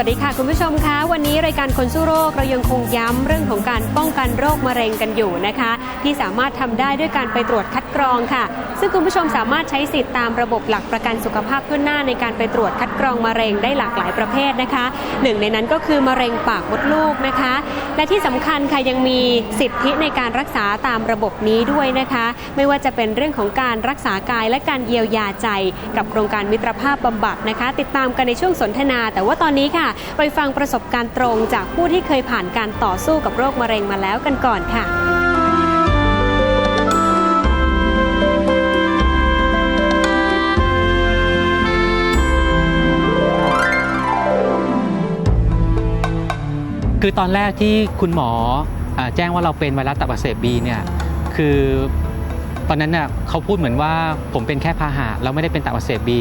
วัสดีค่ะ คุณผู้ชมคะ วันนี้รายการคนสู้โรคเรายังคงย้ำเรื่องของการป้องกันโรคมะเร็งกันอยู่นะคะที่สามารถทำได้ด้วยการไปตรวจคัดกรองค่ะ ซึ่งคุณผู้ชมสามารถใช้สิทธิ์ตามระบบหลักประกันสุขภาพทั่วหน้าในการไปตรวจคัดกรองมะเร็งได้หลากหลายประเภทนะคะ หนึ่งในนั้นก็คือมะเร็งปากมดลูกนะคะ และที่สำคัญค่ะยังมีสิทธิในการรักษาตามระบบนี้ด้วยนะคะ ไม่ว่าจะเป็นเรื่องของการรักษากายและการเยียวยาใจ กับโครงการมิตรภาพบำบัดนะคะ ติดตามกันในช่วงสนทนา แต่ว่าตอนนี้ค่ะ ไปฟังประสบการณ์ตรงจากผู้ที่เคยผ่านการต่อสู้กับโรคมะเร็งมาแล้วกันก่อนค่ะ คือตอนแรกที่คุณหมอแจ้งว่าเราเป็นไวรัสตับอักเสบบีเนี่ยคือตอนนั้นเนี่ยเขาพูดเหมือนว่าผมเป็นแค่พาหะแล้วไม่ได้เป็นตับอักเสบบี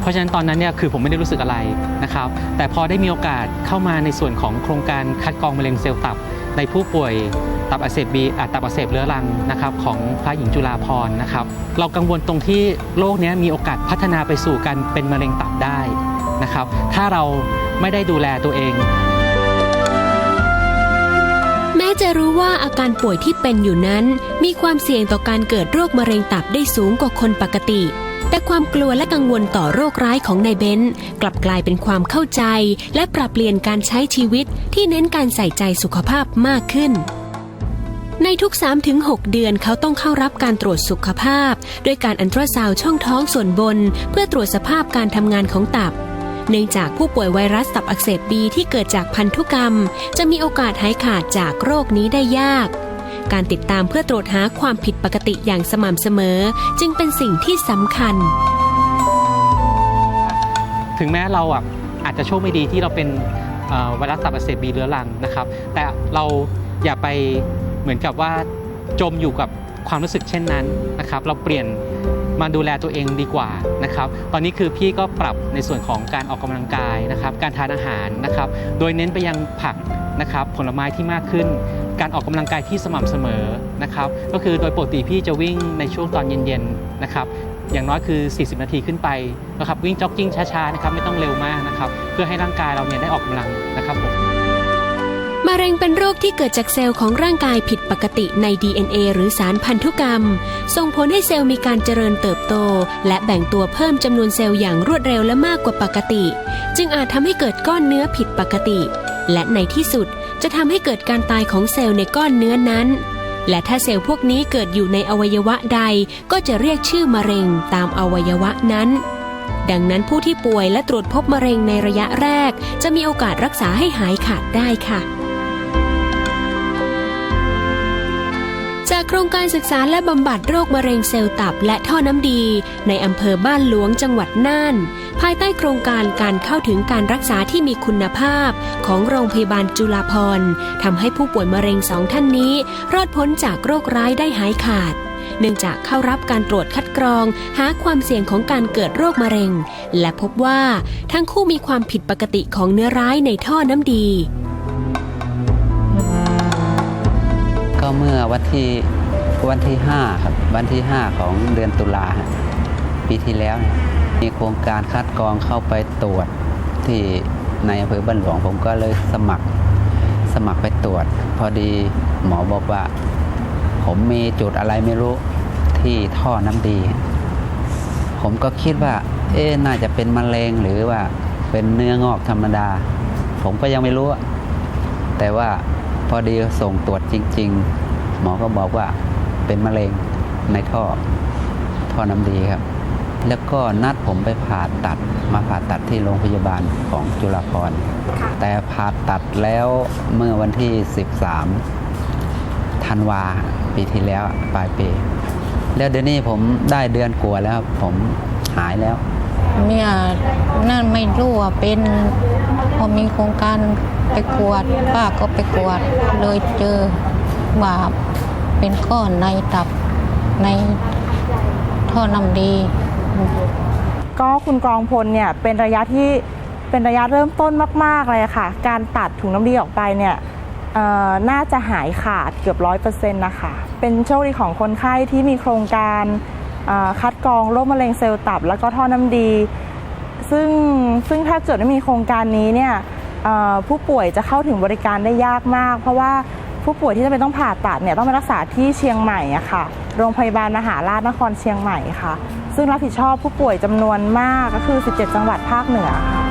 เพราะฉะนั้นตอนนั้นเนี่ยคือผมไม่ได้รู้สึกอะไรนะครับ แต่พอได้มีโอกาสเข้ามาในส่วนของโครงการคัดกรองมะเร็งเซลล์ตับ ในผู้ป่วยตับอักเสบบีอาตับอักเสบเรื้อรังนะครับของพระหญิงจุฬาภรนะครับ เรากังวลตรงที่โรคเนี้ยมีโอกาสพัฒนาไปสู่การเป็นมะเร็งตับได้นะครับ ถ้าเราไม่ได้ดูแลตัวเอง ม้จะรู้ว่าอาการป่วยที่เป็นอยู่นั้น มีความเสี่ยงต่อการเกิดโรคมะเร็งตับได้สูงกว่าคนปกติ แต่ความกลัวและกังวลต่อโรคร้ายของนายเบนซ์กลับกลายเป็นความเข้าใจ และปรับเปลี่ยนการใช้ชีวิตที่เน้นการใส่ใจสุขภาพมากขึ้น ในทุก 3-6 เดือนเขาต้องเข้ารับการตรวจสุขภาพ ด้วยการอันตราซาวด์ช่องท้องส่วนบน เพื่อตรวจสภาพการทำงานของตับ เนื่องจากผู้ป่วยไวรัสตับอักเสบบีที่เกิดจากพันธุกรรม จะมีโอกาสหายขาดจากโรคนี้ได้ยาก การติดตามเพื่อตรวจหาความผิดปกติอย่างสม่ำเสมอ จึงเป็นสิ่งที่สำคัญ ถึงแม้เราอะอาจจะโชคไม่ดีที่เราเป็นไวรัสตับอักเสบบีเรื้อรังนะครับ แต่เราอย่าไปเหมือนกับว่าจมอยู่กับความรู้สึกเช่นนั้นนะครับ เราเปลี่ยน มาดูแลตัวเองดีกว่านะครับตอนนี้คือพี่ก็ปรับในส่วนของการออกกำลังกายนะครับการทานอาหารนะครับโดยเน้นไปยังผักนะครับผลไม้ที่มากขึ้น การออกกำลังกายที่สม่ำเสมอนะครับก็คือโดยปกติพี่จะวิ่งในช่วงตอนเย็นๆนะครับอย่างน้อยคือ 40 นาทีขึ้นไปนะครับวิ่งจ็อกกิ้งช้าๆนะครับไม่ต้องเร็วมากนะครับเพื่อให้ร่างกายเราเนี่ยได้ออกกำลังนะครับผม มะเร็งเป็นโรคที่เกิดจากเซลล์ของร่างกายผิดปกติใน DNA หรือสารพันธุกรรม ส่งผลให้เซลล์มีการเจริญเติบโต และแบ่งตัวเพิ่มจำนวนเซลล์อย่างรวดเร็วและมากกว่าปกติ จึงอาจทำให้เกิดก้อนเนื้อผิดปกติ และในที่สุดจะทำให้เกิดการตายของเซลล์ในก้อนเนื้อนั้น และถ้าเซลล์พวกนี้เกิดอยู่ในอวัยวะใดก็จะเรียกชื่อมะเร็งตามอวัยวะนั้นดังนั้นผู้ที่ป่วยและตรวจพบมะเร็งในระยะแรก จะมีโอกาสรักษาให้หายขาดได้ค่ะ จากโครงการศึกษาและบำบัดโรคมะเร็งเซลล์ตับและท่อน้ำดี ในอำเภอบ้านหลวงจังหวัดน่าน ภายใต้โครงการการเข้าถึงการรักษาที่มีคุณภาพ ของโรงพยาบาลจุฬาภรณ์ทำให้ผู้ป่วยมะเร็งสองท่านนี้ รอดพ้นจากโรคร้ายได้หายขาด เนื่องจากเข้ารับการตรวจคัดกรอง หาความเสี่ยงของการเกิดโรคมะเร็ง และพบว่าทั้งคู่มีความผิดปกติของเนื้อร้ายในท่อน้ำดี ก็เมื่อวันที่วันที่5ครับวันที่ 5 ของเดือนตุลาปีที่แล้วมีโครงการคัดกรองเข้าไปตรวจที่ในอำเภอบ้านหลวงผมก็เลยสมัครสมัครไปตรวจ พอดีหมอบอกว่า ผมมีจุดอะไรไม่รู้ที่ท่อน้ำดี ผมก็คิดว่า เอ๊น่าจะเป็นมะเร็งหรือว่าเป็นเนื้องอกธรรมดา ผมก็ยังไม่รู้ แต่ว่า พอดีส่งตรวจจริง ๆ หมอก็บอกว่าเป็นมะเร็งในท่อท่อน้ำดีครับ แล้วก็นัดผมไปผ่าตัดมาผ่าตัดที่โรงพยาบาลของจุฬาภรณ์แต่ผ่าตัดแล้วเมื่อวันที่ 13ธันวาปีที่แล้วปลายปีแล้วเดี๋ยวนี้ผมได้เดือนกว่าแล้วครับผมหายแล้วเมียนั่นไม่รู้ว่าเป็น พอมีโครงการไปกวดป้าก็ไปกวดเลยเจอว่าเป็นก้อนในตับในท่อน้ำดี ก็คุณกองพลเนี่ยเป็นระยะที่เป็นระยะเริ่มต้นมาก ๆ เลยค่ะ การตัดถุงน้ำดีออกไปเนี่ยน่าจะหายขาดเกือบร้อยเปอร์เซ็นต์นะคะ เป็นโชคดีของคนไข้ที่มีโครงการคัดกรองโรคมะเร็งเซลล์ตับ แล้วก็ท่อน้ำดี ซึ่งซึ่งถ้าเกิดไม่มีโครงการนี้เนี่ยผู้ป่วยจะเข้าถึงบริการได้ยากมาก เพราะว่าผู้ป่วยที่จะเป็นต้องผ่าตัดเนี่ยต้องไปรักษาที่เชียงใหม่อะค่ะ โรงพยาบาลมหาราชนครเชียงใหม่ค่ะ ซึ่งรับผิดชอบผู้ป่วยจำนวนมากก็คือ 17 จังหวัดภาคเหนือค่ะ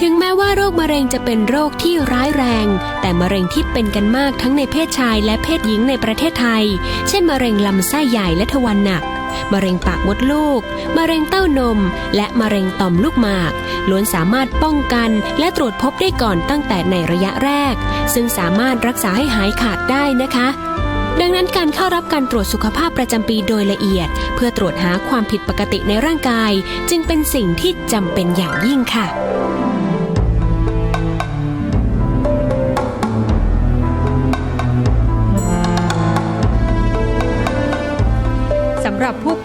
ถึงแม้ว่าโรคมะเร็งจะเป็นโรคที่ร้ายแรง แต่มะเร็งที่เป็นกันมากทั้งในเพศชายและเพศหญิงในประเทศไทย เช่นมะเร็งลำไส้ใหญ่และทวารหนัก มะเร็งปากมดลูก มะเร็งเต้านม และมะเร็งต่อมลูกหมาก ล้วนสามารถป้องกันและตรวจพบได้ก่อนตั้งแต่ในระยะแรก ซึ่งสามารถรักษาให้หายขาดได้นะคะ ดังนั้นการเข้ารับการตรวจสุขภาพประจำปีโดยละเอียด เพื่อตรวจหาความผิดปกติในร่างกาย จึงเป็นสิ่งที่จำเป็นอย่างยิ่งค่ะ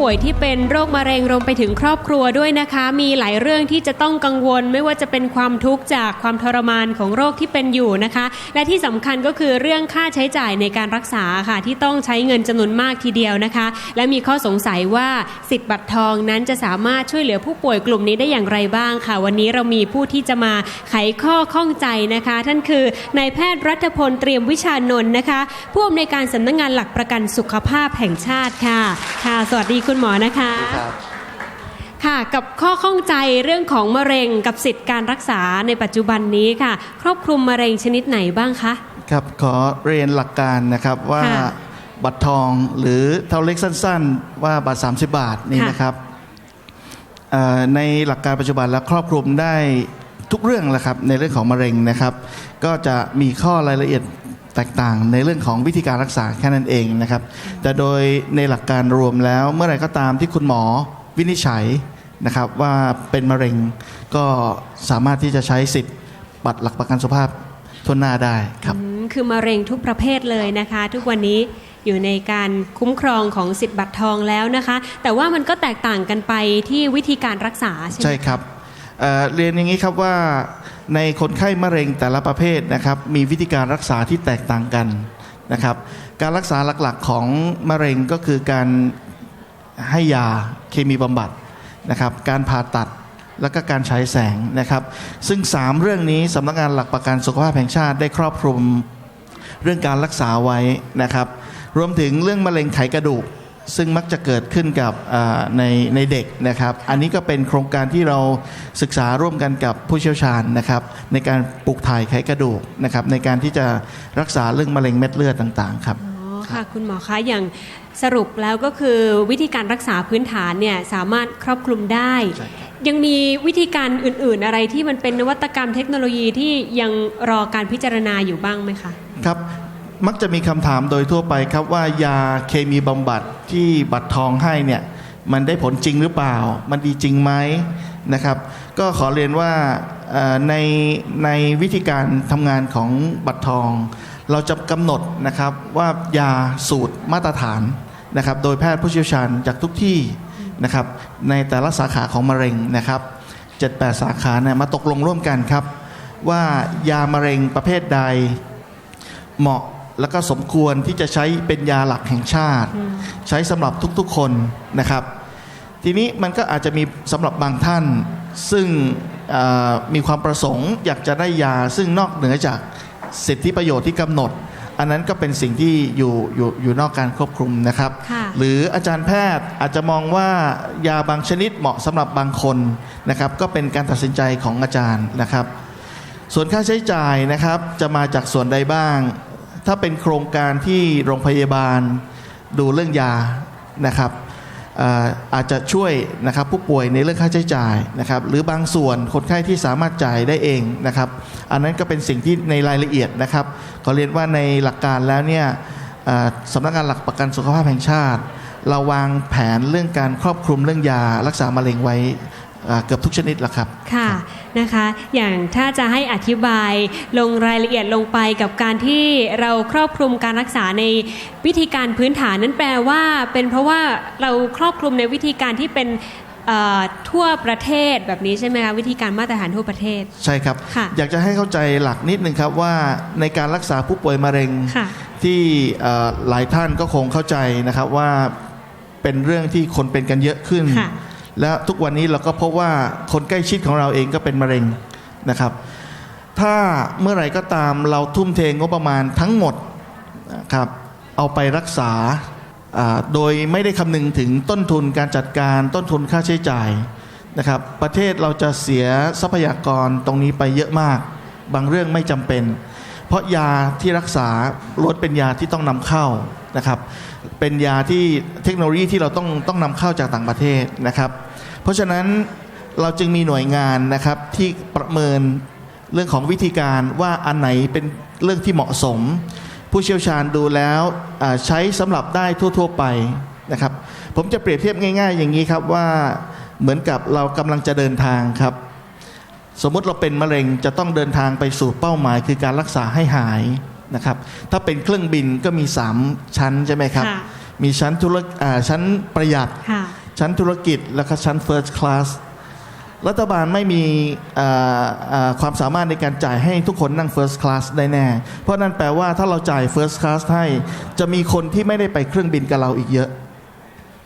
ป่วยที่เป็นโรคมะเร็งรวมไปถึงครอบครัวด้วยนะคะ มีหลายเรื่องที่จะต้องกังวล ไม่ว่าจะเป็นความทุกข์จากความทรมานของโรคที่เป็นอยู่นะคะ และที่สำคัญก็คือเรื่องค่าใช้จ่ายในการรักษาค่ะ ที่ต้องใช้เงินจำนวนมากทีเดียวนะคะ และมีข้อสงสัยว่าสิทธิ์บัตรทองนั้นจะสามารถช่วยเหลือผู้ป่วยกลุ่มนี้ได้อย่างไรบ้างค่ะ วันนี้เรามีผู้ที่จะมาไขข้อข้องใจนะคะ ท่านคือนายแพทย์รัฐพลเตรียมวิชานนท์นะคะผู้อำนวยการสำนักงานหลักประกันสุขภาพแห่งชาติค่ะค่ะ สวัสดีคุณหมอนะคะค่ะกับข้อข้องใจเรื่องของมะเร็งกับสิทธิ์การรักษาในปัจจุบันนี้ค่ะ ครอบคลุมมะเร็งชนิดไหนบ้างคะครับขอเรียนหลักการนะครับว่าค่ะบัตรทองหรือเท่าเล็กสั้น ๆ ว่าบัตร30 บาทนี่ค่ะนะครับเอ่อในหลักการปัจจุบันแล้วครอบคลุมได้ทุกเรื่องแหละครับในเรื่องของมะเร็งนะครับ ก็จะมีข้อรายละเอียด แตกต่างในเรื่องของวิธีการรักษาแค่นั้นเองนะครับ แต่โดยในหลักการรวมแล้วเมื่อไหร่ก็ตามที่คุณหมอวินิจฉัยนะครับว่าเป็นมะเร็งก็สามารถที่จะใช้สิทธิ์บัตรหลักประกันสุขภาพทวนหน้าได้ครับอืมคือมะเร็งทุกประเภทเลยนะคะ ทุกวันนี้อยู่ในการคุ้มครองของสิทธิ์บัตรทองแล้วนะคะ แต่ว่ามันก็แตกต่างกันไปที่วิธีการรักษาใช่ไหมใช่ครับ เรียนอย่างนี้ครับว่าในคนไข้มะเร็งแต่ละประเภทนะครับ มีวิธีการรักษาที่แตกต่างกันนะครับ การรักษาหลักๆของมะเร็งก็คือการให้ยาเคมีบำบัดนะครับ การผ่าตัดแล้วก็การฉายแสงนะครับ ซึ่ง 3 เรื่องนี้สำนักงานหลักประกันสุขภาพแห่งชาติได้ครอบคลุมเรื่องการรักษาไว้นะครับ รวมถึงเรื่องมะเร็งไขกระดูก ซึ่งมักจะเกิดขึ้นกับอ่าในในเด็กนะครับ อันนี้ก็เป็นโครงการที่เราศึกษาร่วมกันกับผู้เชี่ยวชาญนะครับ ในการปลูกถ่ายไขกระดูกนะครับในการที่จะรักษาเรื่องมะเร็งเม็ดเลือดต่างๆครับอ๋อค่ะคุณหมอคะอย่างสรุปแล้วก็คือวิธีการรักษาพื้นฐานเนี่ยสามารถครอบคลุมได้ใช่ครับยังมีวิธีการอื่นๆ อะไรที่มันเป็นนวัตกรรมเทคโนโลยีที่ยังรอการพิจารณาอยู่บ้างไหมคะครับ มักจะมีคำถามโดยทั่วไปครับว่ายาเคมีบำบัดที่บัตรทองให้เนี่ยมันได้ผลจริงหรือเปล่า มันดีจริงไหมนะครับ ก็ขอเรียนว่าในในวิธีการทำงานของบัตรทอง เราจะกำหนดนะครับว่ายาสูตรมาตรฐานนะครับ โดยแพทย์ผู้เชี่ยวชาญจากทุกที่นะครับในแต่ละสาขาของมะเร็งนะครับ 7-8 สาขาเนี่ยมาตกลงร่วมกันครับ ว่ายามะเร็งประเภทใดเหมาะ แล้วก็สมควรที่จะใช้เป็นยาหลักแห่งชาติ ใช้สำหรับทุกๆคนนะครับ ทีนี้มันก็อาจจะมีสำหรับบางท่าน ซึ่งเอ่อมีความประสงค์อยากจะได้ยาซึ่งนอกเหนือจากสิทธิประโยชน์ที่กำหนด อันนั้นก็เป็นสิ่งที่อยู่อยู่อยู่นอกการควบคุมนะครับค่ะหรืออาจารย์แพทย์อาจจะมองว่ายาบางชนิดเหมาะสำหรับบางคนนะครับ ก็เป็นการตัดสินใจของอาจารย์นะครับ ส่วนค่าใช้จ่ายนะครับจะมาจากส่วนใดบ้าง ถ้าเป็นโครงการที่โรงพยาบาลดูเรื่องยานะครับอาจจะช่วยนะครับผู้ป่วยในเรื่องค่าใช้จ่ายนะครับหรือบางส่วนคนไข้ที่สามารถจ่ายได้เองนะครับ อันนั้นก็เป็นสิ่งที่ในรายละเอียดนะครับขอเรียนว่าในหลักการแล้วเนี่ยสำนักงานหลักประกันสุขภาพแห่งชาติ เราวางแผนเรื่องการครอบคลุมเรื่องยารักษามะเร็งไว้เกือบทุกชนิดล้วครับค่ะ นะคะ อย่างถ้าจะให้อธิบายลงรายละเอียดลงไปกับการที่เราครอบคลุมการรักษาในวิธีการพื้นฐานนั้นแปลว่า เป็นเพราะว่าเราครอบคลุมในวิธีการที่เป็นเอ่อทั่วประเทศแบบนี้ใช่ไหมคะวิธีการมาตรฐานทั่วประเทศ ใช่ครับค่ะอยากจะให้เข้าใจหลักนิดนึงครับว่าในการรักษาผู้ป่วยมะเร็งค่ะที่เอ่อหลายท่านก็คงเข้าใจนะครับว่าเป็นเรื่องที่คนเป็นกันเยอะขึ้นค่ะ และทุกวันนี้เราก็พบว่าคนใกล้ชิดของเราเองก็เป็นมะเร็งนะครับ ถ้าเมื่อไหร่ก็ตามเราทุ่มเทงบประมาณทั้งหมดนะครับเอาไปรักษาโดยไม่ได้คำนึงถึงต้นทุนการจัดการต้นทุนค่าใช้จ่ายนะครับ ประเทศเราจะเสียทรัพยากรตรงนี้ไปเยอะมาก บางเรื่องไม่จำเป็น เพราะยาที่รักษาล้วนเป็นยาที่ต้องนำเข้านะครับ เป็นยาที่เทคโนโลยีที่เราต้องต้องนำเข้าจากต่างประเทศนะครับ เพราะฉะนั้นเราจึงมีหน่วยงานนะครับที่ประเมินเรื่องของวิธีการว่าอันไหนเป็นเรื่องที่เหมาะสม ผู้เชี่ยวชาญดูแล้วใช้สำหรับได้ทั่ว ๆ ไปนะครับ ผมจะเปรียบเทียบง่าย ๆ อย่างนี้ครับว่าเหมือนกับเรากำลังจะเดินทางครับ สมมติเราเป็นมะเร็งจะต้องเดินทางไปสู่เป้าหมาย คือการรักษาให้หาย นะครับ ถ้าเป็นเครื่องบินก็มี 3 ชั้นใช่ไหมครับค่ะมีชั้นธุรอ่าชั้นประหยัดค่ะชั้นธุรกิจแล้วก็ชั้น First Class รัฐบาลไม่มีอ่าอ่าความสามารถในการจ่ายให้ทุกคนนั่ง First Class ได้แน่ เพราะนั่นแปลว่าถ้าเราจ่าย First Class ให้ จะมีคนที่ไม่ได้ไปเครื่องบินกับเราอีกเยอะ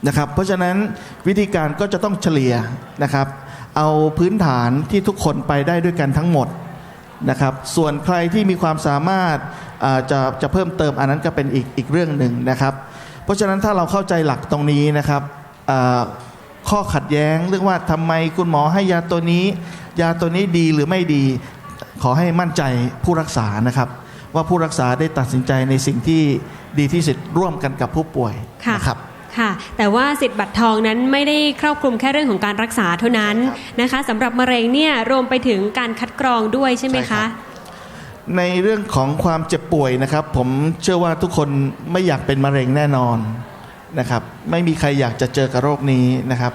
นะครับ เพราะฉะนั้นวิธีการก็จะต้องเฉลี่ยนะครับ เอาพื้นฐานที่ทุกคนไปได้ด้วยกันทั้งหมด นะครับ ส่วนใครที่มีความสามารถจะจะเพิ่มเติมอันนั้นก็เป็นอีกอีกเรื่องหนึ่งนะครับ เพราะฉะนั้นถ้าเราเข้าใจหลักตรงนี้นะครับข้อขัดแย้งเรื่องว่าทำไมคุณหมอให้ยาตัวนี้ ยาตัวนี้ดีหรือไม่ดี ขอให้มั่นใจผู้รักษานะครับ ว่าผู้รักษาได้ตัดสินใจในสิ่งที่ดีที่สุดร่วมกันกับผู้ป่วยะนะครับ ค่ะ แต่ว่าสิทธิ์บัตรทองนั้นไม่ได้ครอบคลุมแค่เรื่องของการรักษาเท่านั้นนะคะสำหรับมะเร็งเนี่ยรวมไปถึงการคัดกรองด้วยใช่ไหมใช่ครัคะบในเรื่องของความเจ็บป่วยนะครับ ผมเชื่อว่าทุกคนไม่อยากเป็นมะเร็งแน่นอนนะครับ ไม่มีใครอยากจะเจอกับโรคนี้นะครับ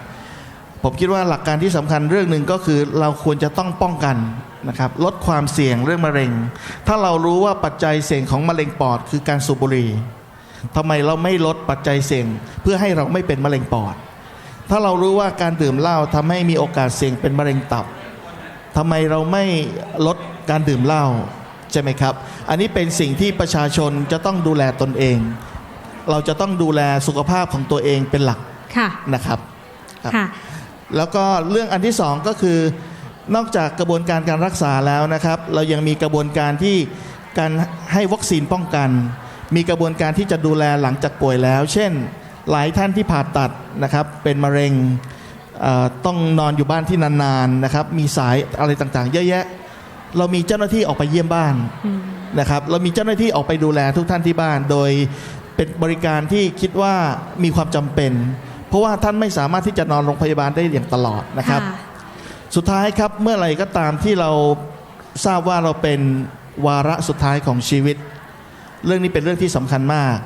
ผมคิดว่าหลักการที่สำคัญเรื่องหนึ่งก็คือเราควรจะต้องป้องกันนะครับ ลดความเสี่ยงเรื่องมะเร็ง ถ้าเรารู้ว่าปัจจัยเสี่ยงของมะเร็งปอดคือการสูบบุหรี่ ทำไมเราไม่ลดปัจจัยเสี่ยง เพื่อให้เราไม่เป็นมะเร็งปอด ถ้าเรารู้ว่าการดื่มเหล้าทำให้มีโอกาสเสี่ยงเป็นมะเร็งตับทำไมเราไม่ลดการดื่มเหล้าใช่ไหมครับ อันนี้เป็นสิ่งที่ประชาชนจะต้องดูแลตนเอง เราจะต้องดูแลสุขภาพของตัวเองเป็นหลักค่ะนะครับครับค่ะแล้วก็เรื่องอันที่สองก็คือนอกจากกระบวนการการรักษาแล้วนะครับ เรายังมีกระบวนการที่การให้วัคซีนป้องกัน มีกระบวนการที่จะดูแลหลังจากป่วยแล้ว เช่น หลายท่านที่ผ่าตัดนะครับ เป็นมะเร็งเอ่อต้องนอนอยู่บ้านที่นานๆนะครับ มีสายอะไรต่างๆ เยอะแยะ เรามีเจ้าหน้าที่ออกไปเยี่ยมบ้านนะครับ เรามีเจ้าหน้าที่ออกไปดูแลทุกท่านที่บ้าน โดยเป็นบริการที่คิดว่ามีความจำเป็น เพราะว่าท่านไม่สามารถที่จะนอนโรงพยาบาลได้อย่างตลอดนะครับค่ะสุดท้ายครับเมื่อไหร่ก็ตามที่เราทราบว่าเราเป็นวาระสุดท้ายของชีวิต เรื่องนี้เป็นเรื่องที่สำคัญมาก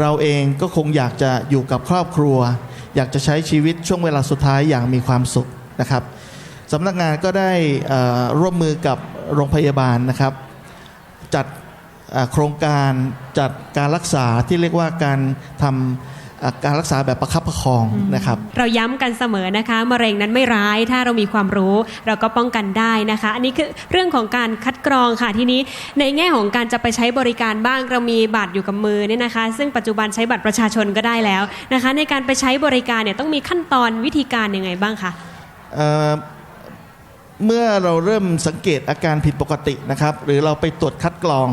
เราเองก็คงอยากจะอยู่กับครอบครัว อยากจะใช้ชีวิตช่วงเวลาสุดท้ายอย่างมีความสุขนะครับสำนักงานก็ได้ร่วมมือกับโรงพยาบาลนะครับ จัดโครงการจัดการรักษาที่เรียกว่าการทำ การรักษาแบบประคับประคองนะครับ เราย้ำกันเสมอนะคะมะเร็งนั้นไม่ร้ายถ้าเรามีความรู้ เราก็ป้องกันได้นะคะ อันนี้คือเรื่องของการคัดกรองค่ะทีนี้ในแง่ของการจะไปใช้บริการบ้างเรามีบัตรอยู่กับมือเนี่ยนะคะ ซึ่งปัจจุบันใช้บัตรประชาชนก็ได้แล้วนะคะ ในการไปใช้บริการเนี่ยต้องมีขั้นตอนวิธีการยังไงบ้างคะเอ่อเมื่อเราเริ่มสังเกตอาการผิดปกตินะครับ หรือเราไปตรวจคัดกรอง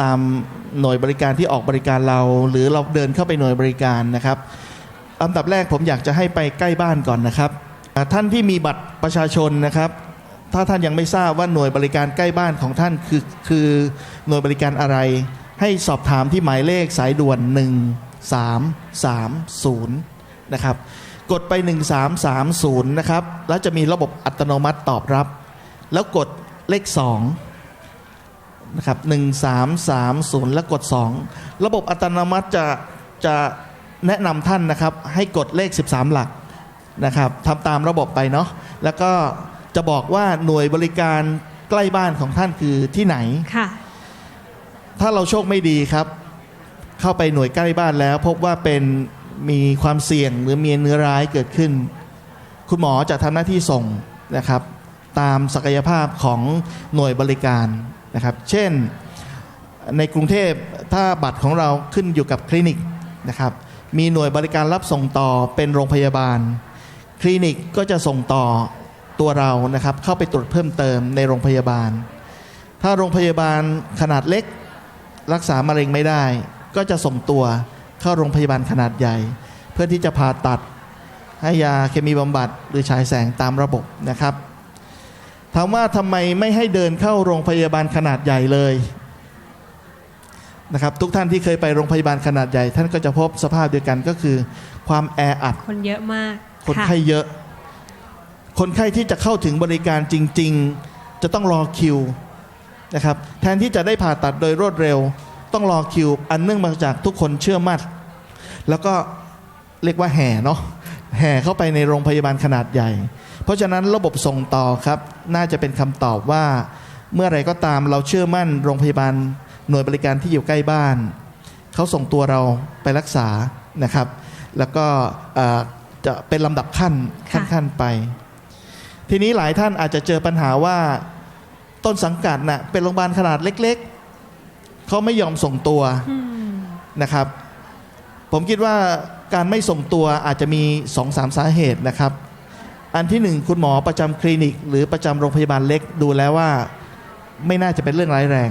ตาม หน่วยบริการที่ออกบริการเรา หรือเราเดินเข้าไปหน่วยบริการนะครับอันดับแรกผมอยากจะให้ไปใกล้บ้านก่อนนะครับ ท่านที่มีบัตรประชาชนนะครับ ถ้าท่านยังไม่ทราบว่าหน่วยบริการใกล้บ้านของท่านคือคือหน่วยบริการอะไร ให้สอบถามที่หมายเลขสายด่วน 1330 นะครับ กดไป 1330 นะครับ แล้วจะมีระบบอัตโนมัติตอบรับ แล้วกดเลข 2 นะครับ1330แล้วกด 2 ระบบอัตโนมัติจะจะแนะนำท่านนะครับให้กดเลข 13 หลักนะครับทำตามระบบไปเนาะแล้วก็จะบอกว่าหน่วยบริการใกล้บ้านของท่านคือที่ไหน ค่ะ ถ้าเราโชคไม่ดีครับ เข้าไปหน่วยใกล้บ้านแล้ว พบว่าเป็นมีความเสี่ยงหรือมีเนื้อร้ายเกิดขึ้น คุณหมอจะทำหน้าที่ส่งนะครับ ตามศักยภาพของหน่วยบริการ นะครับ เช่นในกรุงเทพถ้าบัตรของเราขึ้นอยู่กับคลินิกนะครับ มีหน่วยบริการรับส่งต่อเป็นโรงพยาบาล คลินิกก็จะส่งต่อตัวเรานะครับ เข้าไปตรวจเพิ่มเติมในโรงพยาบาล ถ้าโรงพยาบาลขนาดเล็ก รักษามะเร็งไม่ได้ ก็จะส่งตัวเข้าโรงพยาบาลขนาดใหญ่ เพื่อที่จะผ่าตัดให้ยาเคมีบำบัดหรือฉายแสงตามระบบนะครับ ถามว่าทำไมไม่ให้เดินเข้าโรงพยาบาลขนาดใหญ่เลยนะครับทุกท่านที่เคยไปโรงพยาบาลขนาดใหญ่ ท่านก็จะพบสภาพเดียวกันก็คือ ความแออัดคนเยอะมาก คนค่ะไข้เยอะ คนไข้ที่จะเข้าถึงบริการจริง ๆ จะต้องรอคิวนะครับแทนที่จะได้ผ่าตัดโดยรวดเร็ว ต้องรอคิว อันเนื่องมาจากทุกคนเชื่อมั่นแล้วก็เรียกว่าแห่เนาะแห่เข้าไปในโรงพยาบาลขนาดใหญ่ เพราะฉะนั้นระบบส่งต่อครับ น่าจะเป็นคำตอบว่า เมื่อไหรก็ตามเราเชื่อมั่นโรงพยาบาลหน่วยบริการที่อยู่ใกล้บ้าน เขาส่งตัวเราไปรักษานะครับ แล้วก็เอ่อจะเป็นลำดับขั้นค่ะขั้นๆไป ทีนี้หลายท่านอาจจะเจอปัญหาว่าต้นสังกัดน่ะเป็นโรงพยาบาลขนาดเล็ก ๆ เขาไม่ยอมส่งตัวอืมนะครับ ผมคิดว่าการไม่ส่งตัวอาจจะมี2อสามสาเหตุนะครับ อันที่หนึ่งคุณหมอประจำคลินิก หรือประจำโรงพยาบาลเล็กดูแล้วว่าไม่น่าจะเป็นเรื่องร้ายแรง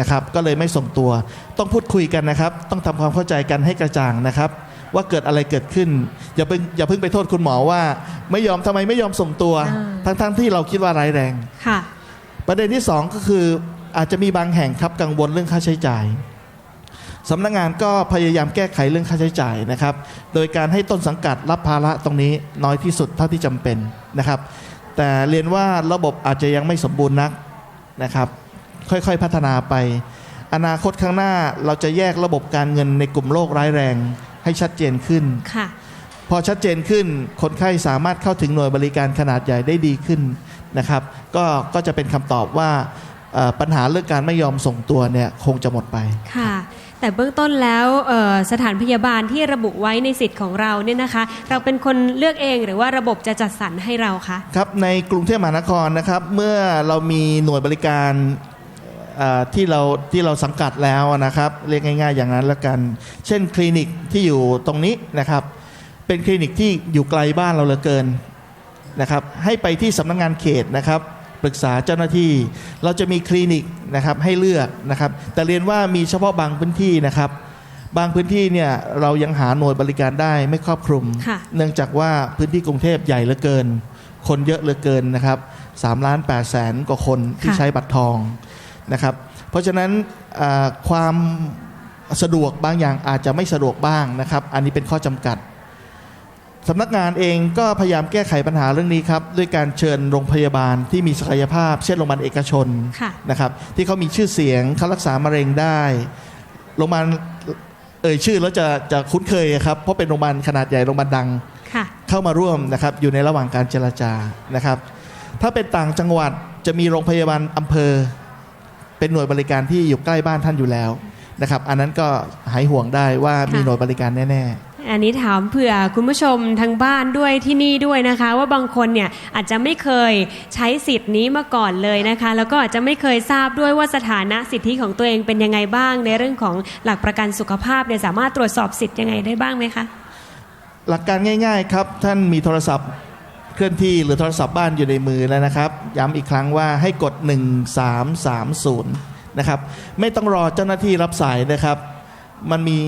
นะครับ ก็เลยไม่ส่งตัว ต้องพูดคุยกันนะครับ ต้องทำความเข้าใจกันให้กระจ่างนะครับ ว่าเกิดอะไรเกิดขึ้น อย่าเพิ่งอย่าเพิ่งไปโทษคุณหมอว่า ไม่ยอมทำไมไม่ยอมส่งตัวอ่าทั้งๆที่เราคิดว่าร้ายแรงค่ะ ประเด็นที่ 2 ก็คืออาจจะมีบางแห่งครับกังวลเรื่องค่าใช้จ่าย สำนักงานก็พยายามแก้ไขเรื่องค่าใช้จ่ายนะครับ โดยการให้ต้นสังกัดรับภาระตรงนี้น้อยที่สุดเท่าที่จำเป็นนะครับ แต่เรียนว่าระบบอาจจะยังไม่สมบูรณ์นักนะครับ ค่อยๆพัฒนาไป อนาคตข้างหน้าเราจะแยกระบบการเงินในกลุ่มโรคร้ายแรงให้ชัดเจนขึ้นค่ะพอชัดเจนขึ้นคนไข้สามารถเข้าถึงหน่วยบริการขนาดใหญ่ได้ดีขึ้นนะครับ ก็ก็จะเป็นคำตอบว่าเอ่อปัญหาเรื่องการไม่ยอมส่งตัวเนี่ยคงจะหมดไปค่ะ แต่เบื้องต้นแล้วสถานพยาบาลที่ระบุไว้ในสิทธิ์ของเราเนี่ยนะคะ เราเป็นคนเลือกเองหรือว่าระบบจะจัดสรรให้เราคะครับในกรุงเทพมหานครนะครับ เมื่อเรามีหน่วยบริการที่เราที่เราสังกัดแล้วนะครับ เรียกง่าย ๆ อย่างนั้นแล้วกัน เช่นคลินิกที่อยู่ตรงนี้นะครับ เป็นคลินิกที่อยู่ไกลบ้านเราเหลือเกินนะครับ ให้ไปที่สำนักงานเขตนะครับ ปรึกษาเจ้าหน้าที่ เราจะมีคลินิกนะครับให้เลือกนะครับ แต่เรียนว่ามีเฉพาะบางพื้นที่นะครับ บางพื้นที่เนี่ยเรายังหาหน่วยบริการได้ไม่ครอบคลุมค่ะเนื่องจากว่าพื้นที่กรุงเทพใหญ่เหลือเกิน คนเยอะเหลือเกินนะครับ3ล้าน8แสนกว่าคนที่ค่ะใช้บัตรทองนะครับ เพราะฉะนั้นอ่าความสะดวกบางอย่างอาจจะไม่สะดวกบ้างนะครับ อันนี้เป็นข้อจำกัด สำนักงานเองก็พยายามแก้ไขปัญหาเรื่องนี้ครับ ด้วยการเชิญโรงพยาบาลที่มีศักยภาพ เช่นโรงพยาบาลเอกชนค่ะนะครับ ที่เขามีชื่อเสียงเขารักษามะเร็งได้โรงพยาบาลเอ่ยชื่อแล้วจะจะคุ้นเคยครับ เพราะเป็นโรงพยาบาลขนาดใหญ่โรงพยาบาลดังค่ะเข้ามาร่วมนะครับ อยู่ในระหว่างการเจรจานะครับ ถ้าเป็นต่างจังหวัดจะมีโรงพยาบาลอำเภอ เป็นหน่วยบริการที่อยู่ใกล้บ้านท่านอยู่แล้วนะครับ อันนั้นก็หายห่วงได้ว่ามีค่ะหน่วยบริการแน่ อันนี้ถามเผื่อคุณผู้ชมทางบ้านด้วยที่นี่ด้วยนะคะ ว่าบางคนเนี่ยอาจจะไม่เคยใช้สิทธิ์นี้มาก่อนเลยนะคะ แล้วก็อาจจะไม่เคยทราบด้วยว่าสถานะสิทธิของตัวเองเป็นยังไงบ้าง ในเรื่องของหลักประกันสุขภาพเนี่ยสามารถตรวจสอบสิทธิ์ยังไงได้บ้างไหมคะหลักการง่าย ๆ ครับ ท่านมีโทรศัพท์เคลื่อนที่หรือโทรศัพท์บ้านอยู่ในมือแล้วนะครับ ย้ำอีกครั้งว่าให้กด 1330 นะครับ ไม่ต้องรอเจ้าหน้าที่รับสายนะครับ มันมี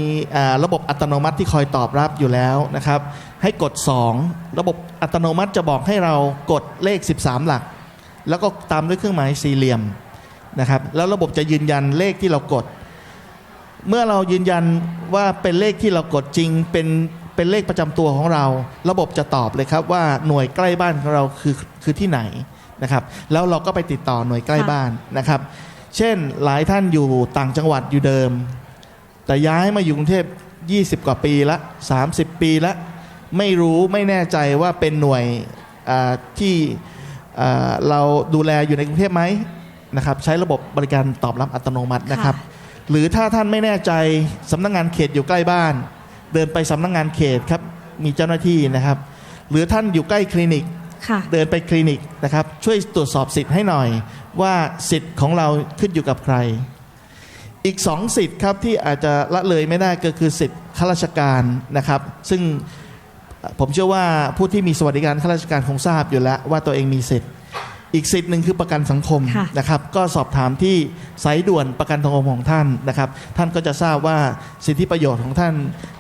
ระบบอัตโนมัติที่คอยตอบรับอยู่แล้วนะครับ ให้กด 2 ระบบอัตโนมัติจะบอกให้เรากดเลข 13 หลัก แล้วก็ตามด้วยเครื่องหมายสี่เหลี่ยมนะครับ แล้วระบบจะยืนยันเลขที่เรากด เมื่อเรายืนยันว่าเป็นเลขที่เรากดจริง เป็นเป็นเลขประจำตัวของเรา ระบบจะตอบเลยครับว่าหน่วยใกล้บ้านของเราคือคือที่ไหนนะครับ แล้วเราก็ไปติดต่อหน่วยใกล้บ้านนะครับ เช่นหลายท่านอยู่ต่างจังหวัดอยู่เดิม แต่ย้ายมาอยู่กรุงเทพ20 กว่าปีละ 30 ปีละ ไม่รู้ไม่แน่ใจว่าเป็นหน่วยอ่าที่อ่าเราดูแลอยู่ในกรุงเทพไหมนะครับ ใช้ระบบบริการตอบรับอัตโนมัตินะครับ หรือถ้าท่านไม่แน่ใจสำนักงงานเขตอยู่ใกล้บ้าน เดินไปสำนักงงานเขตครับมีเจ้าหน้าที่นะครับ หรือท่านอยู่ใกล้คลินิกค่ะเดินไปคลินิกนะครับ ช่วยตรวจสอบสิทธิ์ให้หน่อย ว่าสิทธิ์ของเราขึ้นอยู่กับใคร อีกสองสิทธิ์ครับที่อาจจะละเลยไม่ได้ก็คือสิทธิ์ข้าราชการนะครับ ซึ่งผมเชื่อว่าผู้ที่มีสวัสดิการข้าราชการคงทราบอยู่แล้วว่าตัวเองมีสิทธิ์ อีกสิทธิ์หนึ่งคือประกันสังคมค่ะ นะครับก็สอบถามที่สายด่วนประกันสังคมของท่านนะครับ ท่านก็จะทราบว่าสิทธิประโยชน์ของท่าน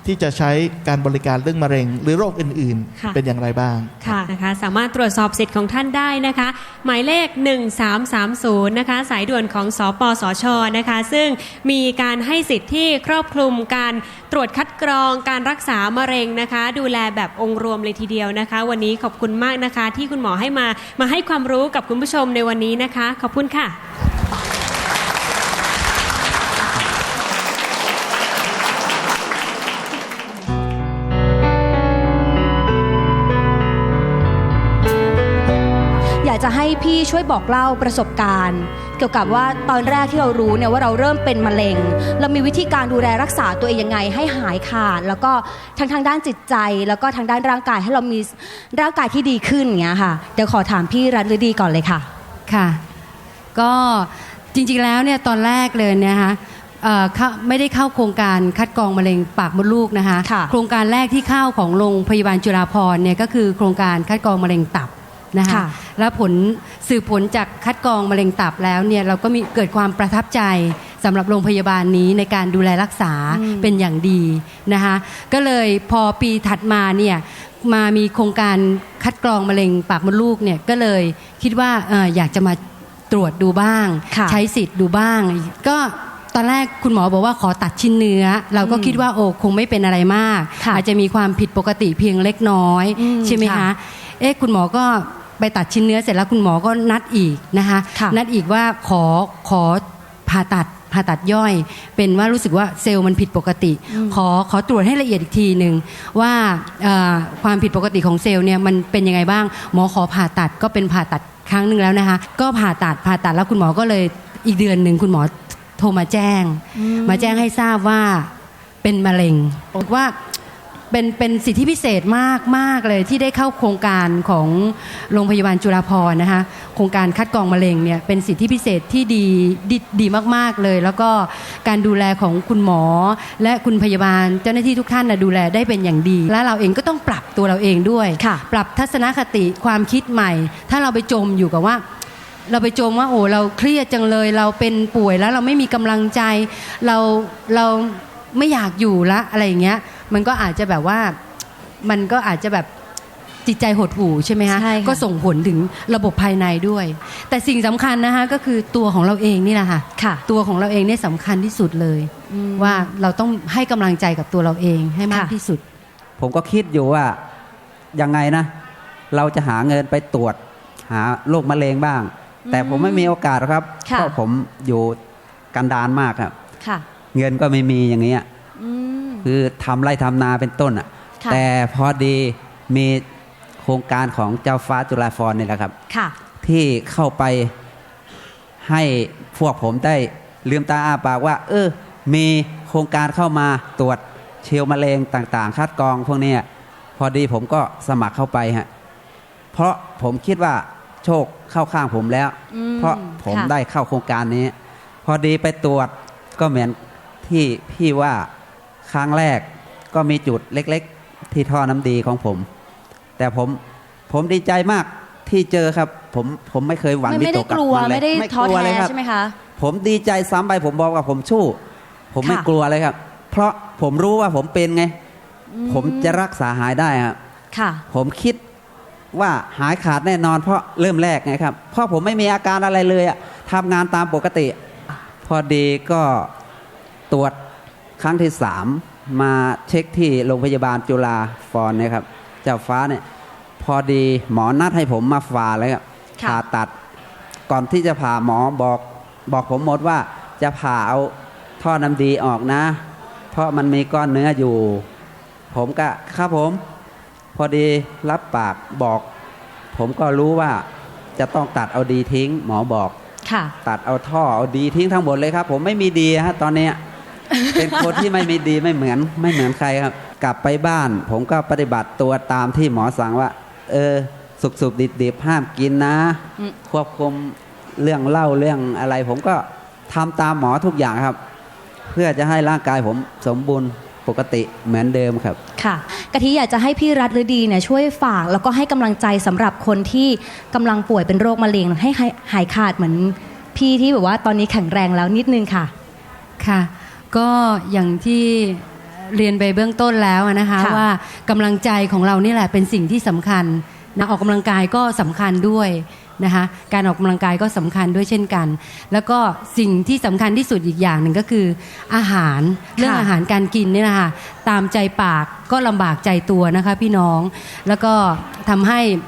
ที่จะใช้การบริการเรื่องมะเร็ง หรือโรคอื่นค่ะ ๆ เป็นอย่างไรบ้าง ค่ะนะคะสามารถตรวจสอบสิทธิ์ของท่านได้นะคะ หมายเลข 1330นะคะสายด่วนของสปสชนะคะ ซึ่งมีการให้สิทธิ์ที่ครอบคลุมการตรวจคัดกรองการรักษามะเร็งนะคะ ดูแลแบบองค์รวมเลยทีเดียวนะคะ วันนี้ขอบคุณมากนะคะ ที่คุณหมอให้มามาให้ความรู้กับคุณผู้ชมในวันนี้นะคะ ขอบคุณค่ะ อยากจะให้พี่ช่วยบอกเล่าประสบการณ์ เกี่ยวกับว่าตอนแรกที่เรารู้เนี่ยว่าเราเริ่มเป็นมะเร็ง เรามีวิธีการดูแลรักษาตัวเองยังไงให้หายขาด แล้วก็ทั้งทางด้านจิตใจ แล้วก็ทางด้านร่างกายให้เรามีร่างกายที่ดีขึ้นอย่างเงี้ยค่ะเดี๋ยวขอถามพี่รัตฤดีก่อนเลยค่ะค่ะ ก็จริงๆแล้วเนี่ยตอนแรกเลยเนะคะเอ่อเข้าไม่ได้เข้าโครงการคัดกรองมะเร็งปากมดลูกนะคะค่ะโครงการแรกที่เข้าของโรงพยาบาลจุฬาภรณ์เนี่ยก็คือโครงการคัดกรองมะเร็งตับ นะคะค่ะแล้วผลสืบผลจากคัดกรองมะเร็งตับแล้วเนี่ยเราก็มีเกิดความประทับใจสำหรับโรงพยาบาลนี้ในการดูแลรักษาเป็นอย่างดีนะคะก็เลยพอปีถัดมาเนี่ยมามีโครงการคัดกรองมะเร็งปากมดลูกเนี่ยก็เลยคิดว่าเอออยากจะมาตรวจดูบ้างค่ะใช้สิทธิ์ดูบ้าง ก็ตอนแรกคุณหมอบอกว่าขอตัดชิ้นเนื้อ เราก็คิดว่าโอ้คงไม่เป็นอะไรมากค่ะอาจจะมีความผิดปกติเพียงเล็กน้อยอืมใช่ไหมค่ะคะเอ๊ะคุณหมอก็ ไปตัดชิ้นเนื้อเสร็จแล้วคุณหมอก็นัดอีกนะคะค่ะนัดอีกว่าขอขอผ่าตัดผ่าตัดย่อยเป็นว่ารู้สึกว่าเซลล์มันผิดปกติ ขอขอตรวจให้ละเอียดอีกทีหนึ่งว่าเอ่อความผิดปกติของเซลล์เนี่ยมันเป็นยังไงบ้าง หมอขอผ่าตัดก็เป็นผ่าตัดครั้งหนึ่งแล้วนะคะ ก็ผ่าตัดผ่าตัดแล้วคุณหมอก็เลยอีกเดือนหนึ่งคุณหมอโทรมาแจ้ง มาแจ้งให้ทราบว่าเป็นมะเร็งบอกว่า เป็นเป็นสิทธิพิเศษมากมากเลยที่ได้เข้าโครงการของโรงพยาบาลจุฬาภรณ์นะคะโครงการคัดกรองมะเร็งเนี่ยเป็นสิทธิพิเศษที่ดีดีดีมากๆเลย แล้วก็การดูแลของคุณหมอ และคุณพยาบาลเจ้าหน้าที่ทุกท่านนะดูแลได้เป็นอย่างดี และเราเองก็ต้องปรับตัวเราเองด้วยค่ะปรับทัศนคติความคิดใหม่ ถ้าเราไปจมอยู่กับว่าเราไปจมว่าโอ้เราเครียดจังเลย เราเป็นป่วยแล้วเราไม่มีกำลังใจ เราเราไม่อยากอยู่ละอะไรอย่างเงี้ย มันก็อาจจะแบบว่ามันก็อาจจะแบบจิตใจหดหู่ใช่ไหมฮะใช่ค่ะก็ส่งผลถึงระบบภายในด้วย แต่สิ่งสำคัญนะคะก็คือตัวของเราเองนี่แหละค่ะค่ะ ตัวของเราเองเนี่ยสำคัญที่สุดเลย ว่าเราต้องให้กำลังใจกับตัวเราเองให้มากค่ะที่สุด ผมก็คิดอยู่ว่ายังไงนะ เราจะหาเงินไปตรวจหาโรคมะเร็งบ้าง แต่ผมไม่มีโอกาสหรอกครับค่ะเพราะผมอยู่กันดานมากครับค่ะเงินก็ไม่มีอย่างเงี้ยอืม คือทำไรทำนาเป็นต้นอะค่ะ แต่พอดีมีโครงการของเจ้าฟ้าจุฬาภรณ์นี่แหละครับค่ะที่เข้าไปให้พวกผมได้ลืมตาอ้าปากว่า เออ มีโครงการเข้ามาตรวจเชลล์มะเร็งต่างๆ คัดกรองพวกเนี้ยพอดีผมก็สมัครเข้าไปฮะเพราะผมคิดว่าโชคเข้าข้างผมแล้วอืมเพราะผมค่ะได้เข้าโครงการนี้ พอดีไปตรวจก็เหมือนที่พี่ว่า ครั้งแรกก็มีจุดเล็กๆ ที่ท่อน้ำดีของผม แต่ผมผมดีใจมากที่เจอครับ ผมผมไม่เคยหวั่นไม่วิไม่ตได้กกกับลัวมันเลยไม่ได้ท้อลัวแท้เลยครับใช่ไหมคะผมดีใจซ้ำไปผมบอกว่าผมสู้ผมไม่ค่ะกลัวเลยครับ เพราะผมรู้ว่าผมเป็นไง ผมจะรักษาหายได้ครับค่ะ ผมคิดว่าหายขาดแน่นอน เพราะเริ่มแรกไงครับ เพราะผมไม่มีอาการอะไรเลยอะทำงานตามปกติ พอดีก็ตรวจ ครั้งที่สามมาเช็คที่โรงพยาบาลจุฬาฟอนเนะครับ เจ้าฟ้าเนี่ยพอดีหมอนัดให้ผมมาฝ่าเลยครับค่ะผ่าตัด ก่อนที่จะผ่าหมอบอกบอกผมหมดว่าจะผ่าเอาท่อน้ำดีออกนะ เพราะมันมีก้อนเนื้ออยู่ ผมก็ครับผม พอดีรับปากบอก ผมก็รู้ว่าจะต้องตัดเอาดีทิ้ง หมอบอกค่ะตัดเอาท่อเอาดีทิ้งทั้งหมดเลยครับ ผมไม่มีดีฮะตอนเนี้ย เป็นคนที่ไม่มีดีไม่เหมือนไม่เหมือนใครครับ กลับไปบ้าน ผมก็ปฏิบัติตัวตามที่หมอสั่งว่า เออ สุกสุกดิบดิบๆห้ามกินนะอืมควบคุมเรื่องเหล้าเรื่องอะไร ผมก็ทำตามหมอทุกอย่างครับ เพื่อจะให้ร่างกายผมสมบูรณ์ปกติเหมือนเดิมครับ ค่ะกะทิอยากจะให้พี่รัฐฤดีเนี่ยช่วยฝาก แล้วก็ให้กำลังใจสำหรับคนที่กำลังป่วยเป็นโรคมะเร็งให้หายหายขาดเหมือนพี่ที่แบบว่าตอนนี้แข็งแรงแล้วนิดนึงค่ะค่ะ ก็อย่างที่เรียนไปเบื้องต้นแล้วนะคะค่ะว่ากำลังใจของเรานี่แหละเป็นสิ่งที่สำคัญนะออกกำลังกายก็สำคัญด้วยนะคะการออกกำลังกายก็สำคัญด้วยเช่นกัน แล้วก็สิ่งที่สำคัญที่สุดอีกอย่างหนึ่งก็คือ อาหารเรื่องอาหารการกินเนี่ยนะคะตามใจปากก็ลำบากใจตัวนะคะพี่น้อง แล้วก็ทำให้อ่า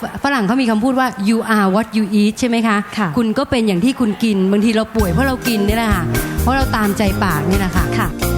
ฝฝรั่งเขามีคำพูดว่า you are what you eat ใช่ไหมคะค่ะคุณก็เป็นอย่างที่คุณกินบางทีเราป่วยเพราะเรากินนี่แหละค่ะเพราะเราตามใจปากนี่แหละค่ะค่ะ